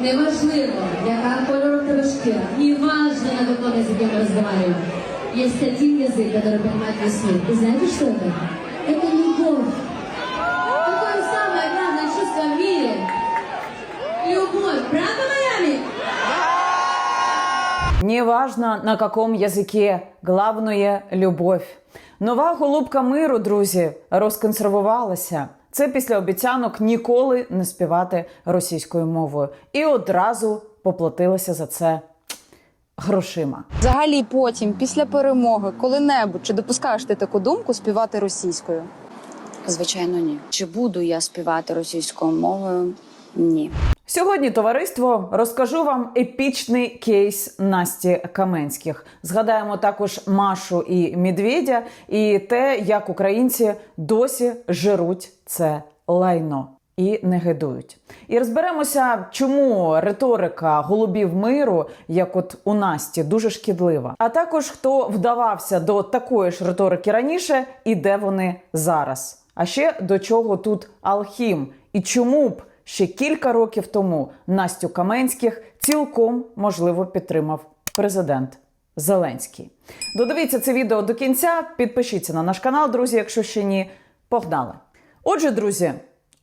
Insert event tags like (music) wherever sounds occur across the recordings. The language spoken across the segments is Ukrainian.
Неважливо, яка кольору в тебе шкіра, и важно, на каком языке мы разговариваем. Есть один язык, который понимает весь мир. И знаете, что это? Это любовь. Какое самое главное чувство в мире? Любовь. Правда, Майами? Неважно на каком язикі, главное – любов. Нова голубка миру, друзі, розконсервувалася. Це після обіцянок ніколи не співати російською мовою. І одразу поплатилася за це грошима. Взагалі потім, після перемоги, коли-небудь чи допускаєш ти таку думку співати російською? Звичайно, ні. Чи буду я співати російською мовою? Ні. Сьогодні, товариство, розкажу вам епічний кейс Насті Каменських. Згадаємо також Машу і Медведя, і те, як українці досі жируть це лайно. І не гидують. І розберемося, чому риторика голубів миру, як от у Насті, дуже шкідлива. А також хто вдавався до такої ж риторики раніше і де вони зараз. А ще до чого тут Алхім, і чому б ще кілька років тому Настю Каменських цілком можливо підтримав президент Зеленський. Додивіться це відео до кінця. Підпишіться на наш канал, друзі, якщо ще ні. Погнали! Отже, друзі,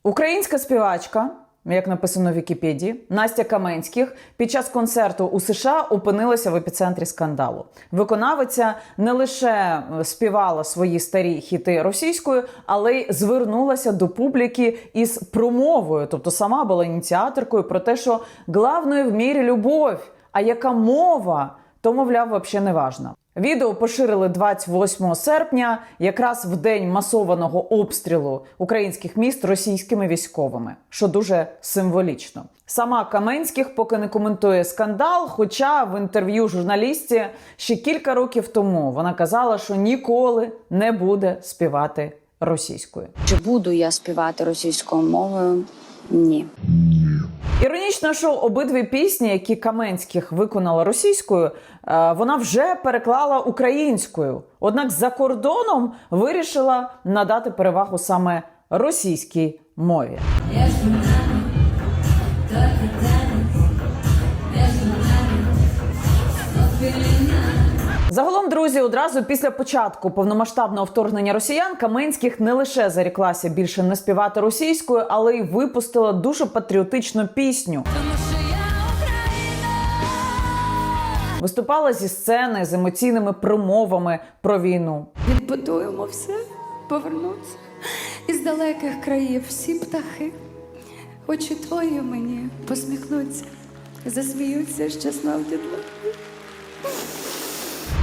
українська співачка, як написано в Вікіпедії, Настя Каменських під час концерту у США опинилася в епіцентрі скандалу. Виконавиця не лише е, співала свої старі хіти російською, але й звернулася до публіки із промовою, тобто сама була ініціаторкою про те, що главною в мірі любов. А яка мова, то мовляв, взагалі не важно. Відео поширили 28 серпня, якраз в день масованого обстрілу українських міст російськими військовими, що дуже символічно. Сама Каменських поки не коментує скандал. Хоча в інтерв'ю журналісті ще кілька років тому вона казала, що ніколи не буде співати російською. Чи буду я співати російською мовою? Ні. Іронічно, що обидві пісні, які Каменських виконала російською, е, вона вже переклала українською. Однак за кордоном вирішила надати перевагу саме російській мові. Загалом, друзі, одразу після початку повномасштабного вторгнення росіян Каменських не лише заріклася більше не співати російською, але й випустила дуже патріотичну пісню. Виступала зі сцени з емоційними промовами про війну. Відбудуємо все, повернуться із далеких країв всі птахи. Очі твої мені посміхнуться, засміються щасно в дітлахи.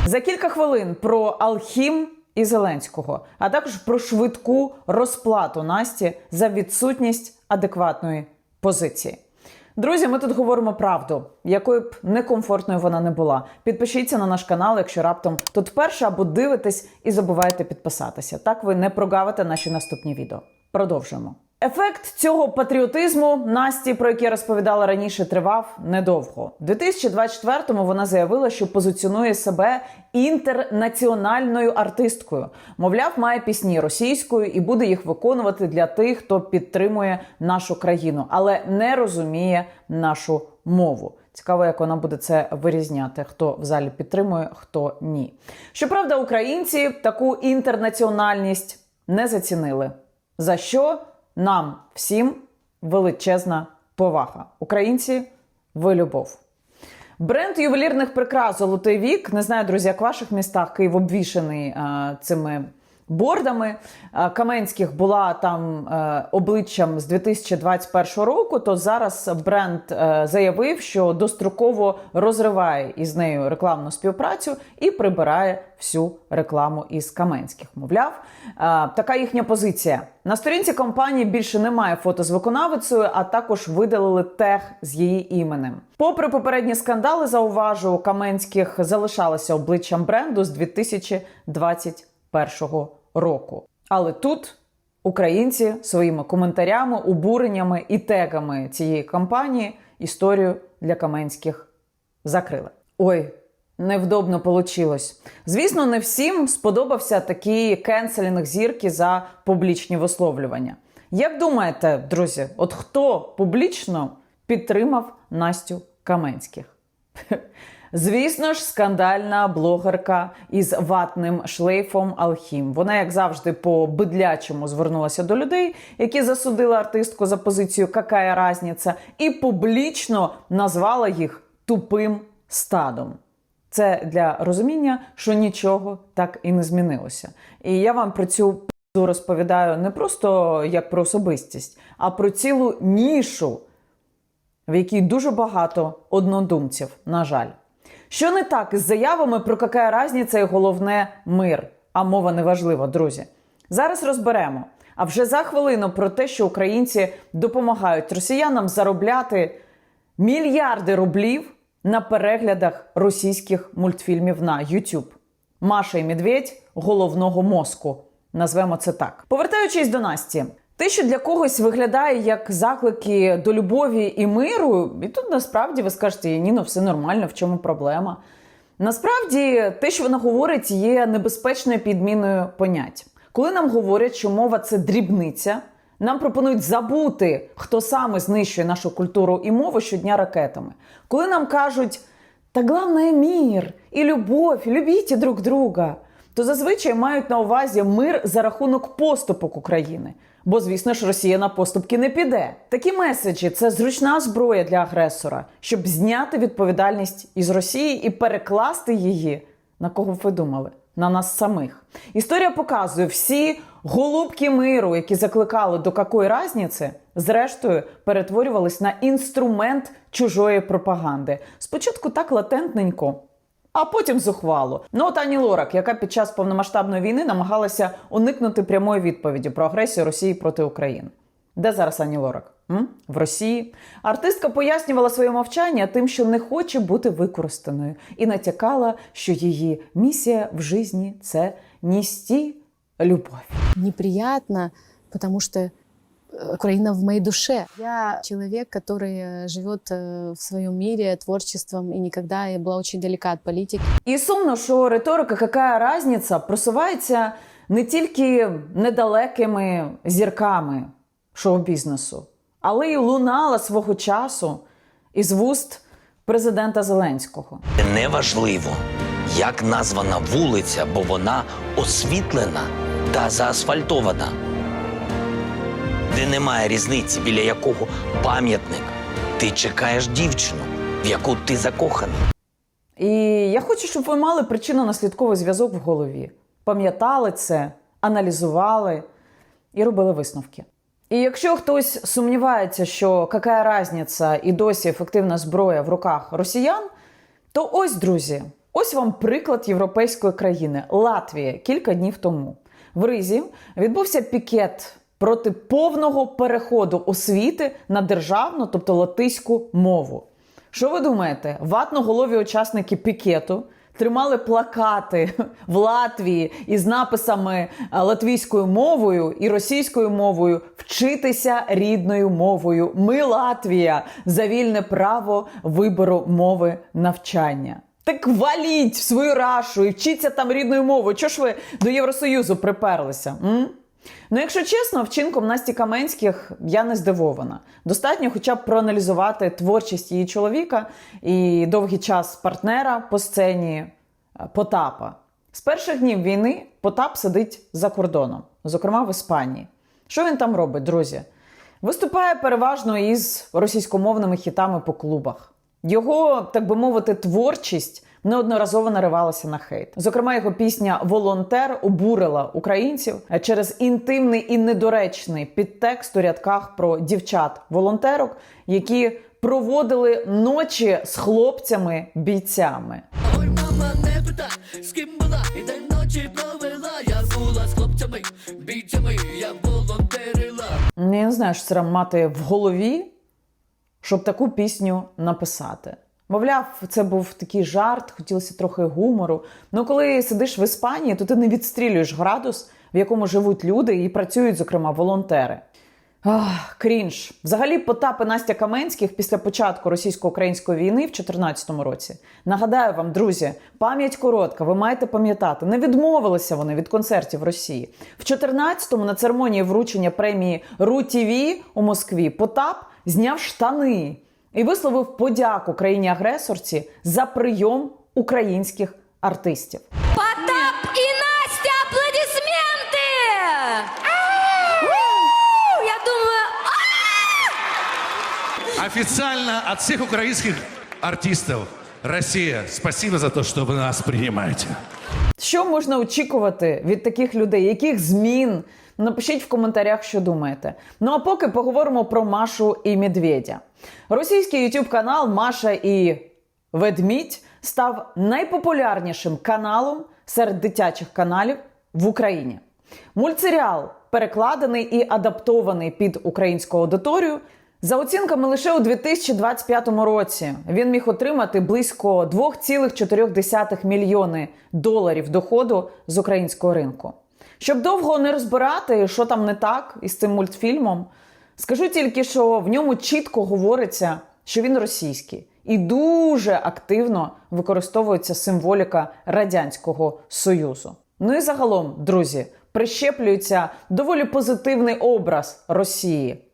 За кілька хвилин про Алхім і Зеленського, а також про швидку розплату Насті за відсутність адекватної позиції. Друзі, ми тут говоримо правду, якою б некомфортною вона не була. Підпишіться на наш канал, якщо раптом тут вперше або дивитесь і забуваєте підписатися. Так ви не прогавите наші наступні відео. Продовжуємо. Ефект цього патріотизму Насті, про який я розповідала раніше, тривав недовго. У 2024-му вона заявила, що позиціонує себе інтернаціональною артисткою. Мовляв, має пісні російською і буде їх виконувати для тих, хто підтримує нашу країну, але не розуміє нашу мову. Цікаво, як вона буде це вирізняти, хто в залі підтримує, хто ні. Щоправда, українці таку інтернаціональність не зацінили. За що нам всім величезна повага. Українці, ви любов. Бренд ювелірних прикрас Золотий вік. Не знаю, друзі, як в ваших містах Київ обвішаний а, цими бордами. Е, Каменських була там е, обличчям з 2021 року. То зараз бренд е, заявив, що достроково розриває із нею рекламну співпрацю і прибирає всю рекламу із Каменських. Мовляв, така їхня позиція. На сторінці компанії більше немає фото з виконавицею, а також видалили тег з її іменем. Попри попередні скандали, зауважу, Каменських залишалася обличчям бренду з 2021 року. Але тут українці своїми коментарями, обуреннями і тегами цієї кампанії історію для Каменських закрили. Ой, невдобно получилось. Звісно, не всім сподобався такий кенселінг зірки за публічні висловлювання. Як думаєте, друзі, от хто публічно підтримав Настю Каменських. Звісно ж, скандальна блогерка із ватним шлейфом Алхім. Вона, як завжди, по бидлячому звернулася до людей, які засудили артистку за позицію «Какая разниця?» і публічно назвала їх тупим стадом. Це для розуміння, що нічого так і не змінилося. І я вам про цю розповідаю не просто як про особистість, а про цілу нішу, в якій дуже багато однодумців, на жаль. Що не так із заявами про яка разниця і головне мир? А мова не важлива, друзі. Зараз розберемо. А вже за хвилину про те, що українці допомагають росіянам заробляти мільярди рублів на переглядах російських мультфільмів на YouTube. Маша і Медведь головного мозку. Назвемо це так. Повертаючись до Насті, те, що для когось виглядає як заклики до любові і миру, і тут насправді ви скажете, ні, ну все нормально, в чому проблема. Насправді, те, що вона говорить, є небезпечною підміною понять. Коли нам говорять, що мова це дрібниця, нам пропонують забути, хто саме знищує нашу культуру і мову щодня ракетами. Коли нам кажуть, та головне мір і любов, любіть друг друга, то зазвичай мають на увазі мир за рахунок поступок України. Бо, звісно ж, Росія на поступки не піде. Такі меседжі це зручна зброя для агресора, щоб зняти відповідальність із Росії і перекласти її на кого б ви думали? На нас самих. Історія показує всі голубки миру, які закликали до какої разниці, зрештою перетворювались на інструмент чужої пропаганди. Спочатку так латентненько, а потім зухвало. Ну от Ані Лорак, яка під час повномасштабної війни намагалася уникнути прямої відповіді про агресію Росії проти України. Де зараз Ані Лорак? М? В Росії артистка пояснювала своє мовчання тим, що не хоче бути використаною, і натякала, що її місія в житті – це нести любов. неприятно, потому что э, Украина в моей душе. Я человек, который э, живет э, в своем мире творчеством и никогда я была очень далека от политики. І сумно, що риторика «какая разниця» просувається не тільки недалекими зірками шоу-бізнесу, але й лунала свого часу із вуст президента Зеленського. Неважливо, як названа вулиця, бо вона освітлена та заасфальтована, де немає різниці, біля якого пам'ятник ти чекаєш дівчину, в яку ти закоханий. І я хочу, щоб ви мали причинно-наслідковий зв'язок в голові, пам'ятали це, аналізували і робили висновки. І якщо хтось сумнівається, що яка разниця і досі ефективна зброя в руках росіян, то ось, друзі, ось вам приклад європейської країни Латвія кілька днів тому. В Ризі відбувся пікет проти повного переходу освіти на державну, тобто латиську мову. Що ви думаєте? Ватноголові учасники пікету тримали плакати (laughs) в Латвії із написами е, латвійською мовою і російською мовою вчитися рідною мовою. Ми Латвія за вільне право вибору мови навчання. Так валіть в свою рашу і вчіться там рідною мовою. Чого ж ви до Євросоюзу приперлися? М? Ну, якщо чесно, вчинком Насті Каменських я не здивована. Достатньо хоча б проаналізувати творчість її чоловіка і довгий час партнера по сцені е, Потапа. З перших днів війни Потап сидить за кордоном, зокрема в Іспанії. Що він там робить, друзі? Виступає переважно із російськомовними хітами по клубах. Його, так би мовити, творчість неодноразово наривалася на хейт. Зокрема, його пісня Волонтер обурила українців через інтимний і недоречний підтекст у рядках про дівчат-волонтерок, які проводили ночі з хлопцями-бійцями. Ой, мама, не питай, з ким була і день ночі провела. Я була з хлопцями, бійцями, я волонтерила. Я не знаю, що це мати в голові, щоб таку пісню написати. Мовляв, це був такий жарт, хотілося трохи гумору. Ну, коли сидиш в Іспанії, то ти не відстрілюєш градус, в якому живуть люди і працюють, зокрема, волонтери. Ах, крінж. Взагалі, Потап і Настя Каменських після початку російсько-української війни в 2014 році. Нагадаю вам, друзі, пам'ять коротка, ви маєте пам'ятати, не відмовилися вони від концертів Росії. В 2014-му на церемонії вручення премії РУ-ТВ у Москві Потап зняв штани і висловив подяку країні-агресорці за прийом українських артистів. Потап і Настя, аплодисменти! Я думаю, Официально от всех украинских артистов Россия, спасибо за то, что вы нас принимаете. Що можна очікувати від таких людей? Яких змін? Напишіть в коментарях, що думаєте. Ну а поки поговоримо про Машу і Медведя. Російський YouTube канал Маша і Ведмідь став найпопулярнішим каналом серед дитячих каналів в Україні. Мультсеріал перекладений і адаптований під українську аудиторію. За оцінками лише у 2025 році він міг отримати близько 2,4 мільйони доларів доходу з українського ринку. Щоб довго не розбирати, що там не так із цим мультфільмом, скажу тільки, що в ньому чітко говориться, що він російський, і дуже активно використовується символіка Радянського Союзу. Ну і загалом, друзі, прищеплюється доволі позитивний образ Росії.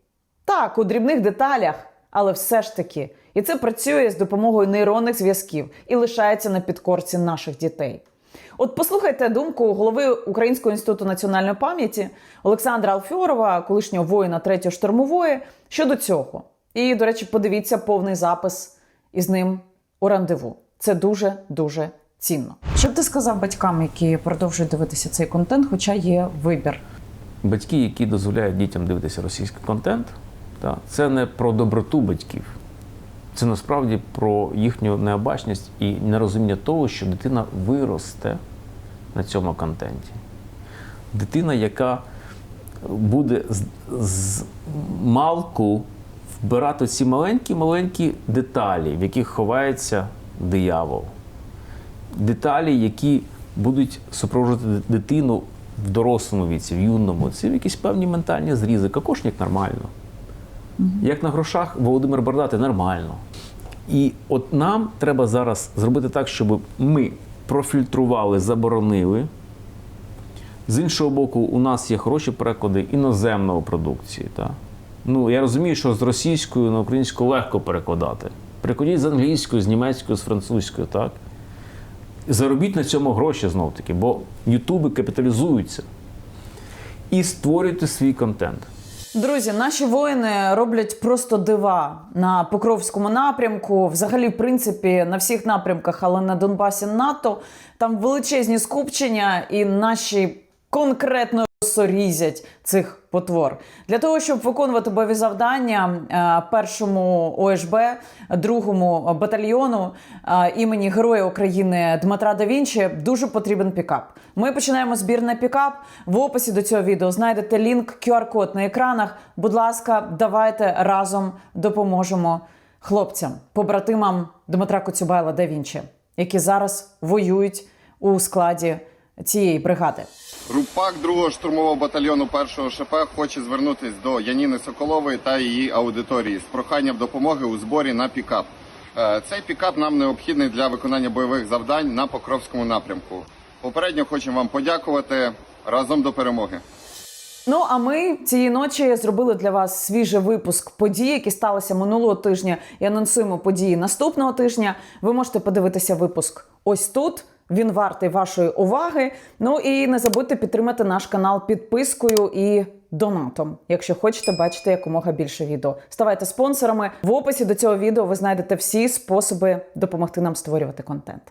Так, у дрібних деталях, але все ж таки. І це працює з допомогою нейронних зв'язків і лишається на підкорці наших дітей. От послухайте думку голови Українського інституту національної пам'яті Олександра Алфьорова, колишнього воїна 3-ї штурмової, щодо цього. І, до речі, подивіться повний запис із ним у рандеву. Це дуже дуже цінно. Що б ти сказав батькам, які продовжують дивитися цей контент, хоча є вибір? Батьки, які дозволяють дітям дивитися російський контент, це не про доброту батьків. Це насправді про їхню необачність і нерозуміння того, що дитина виросте на цьому контенті. Дитина, яка буде з, з малку вбирати ці маленькі-маленькі деталі, в яких ховається диявол. Деталі, які будуть супроводжувати дитину в дорослому віці, в юному. Це якісь певні ментальні зрізи. Кокошник нормально. Як на грошах Володимир Бардати нормально. І от нам треба зараз зробити так, щоб ми профільтрували, заборонили. З іншого боку, у нас є хороші переклади іноземної продукції. Та? Ну, я розумію, що з російською на українську легко перекладати. Перекладіть з англійської, з німецької, з французької, так? Заробіть на цьому гроші знов таки, бо ютуби капіталізуються. І створюйте свій контент. Друзі, наші воїни роблять просто дива на Покровському напрямку. Взагалі, в принципі, на всіх напрямках, але на Донбасі НАТО там величезні скупчення, і наші конкретно сорізять цих потвор для того, щоб виконувати бойові завдання е, першому ОШБ, другому батальйону е, імені Героя України Дмитра Да Вінчі дуже потрібен пікап. Ми починаємо збір на пікап. В описі до цього відео знайдете лінк, QR-код на екранах. Будь ласка, давайте разом допоможемо хлопцям, побратимам Дмитра Коцюбайла Да Вінчі, які зараз воюють у складі цієї бригади. Рупак 2-го штурмового батальйону 1-го ШП хоче звернутися до Яніни Соколової та її аудиторії з проханням допомоги у зборі на пікап. Е, Цей пікап нам необхідний для виконання бойових завдань на Покровському напрямку. Попередньо хочемо вам подякувати разом до перемоги. Ну а ми цієї ночі зробили для вас свіжий випуск подій, які сталися минулого тижня, і анонсуємо події наступного тижня. Ви можете подивитися випуск ось тут. Він вартий вашої уваги. Ну і не забудьте підтримати наш канал підпискою і донатом, якщо хочете бачити якомога більше відео. Ставайте спонсорами. В описі до цього відео ви знайдете всі способи допомогти нам створювати контент.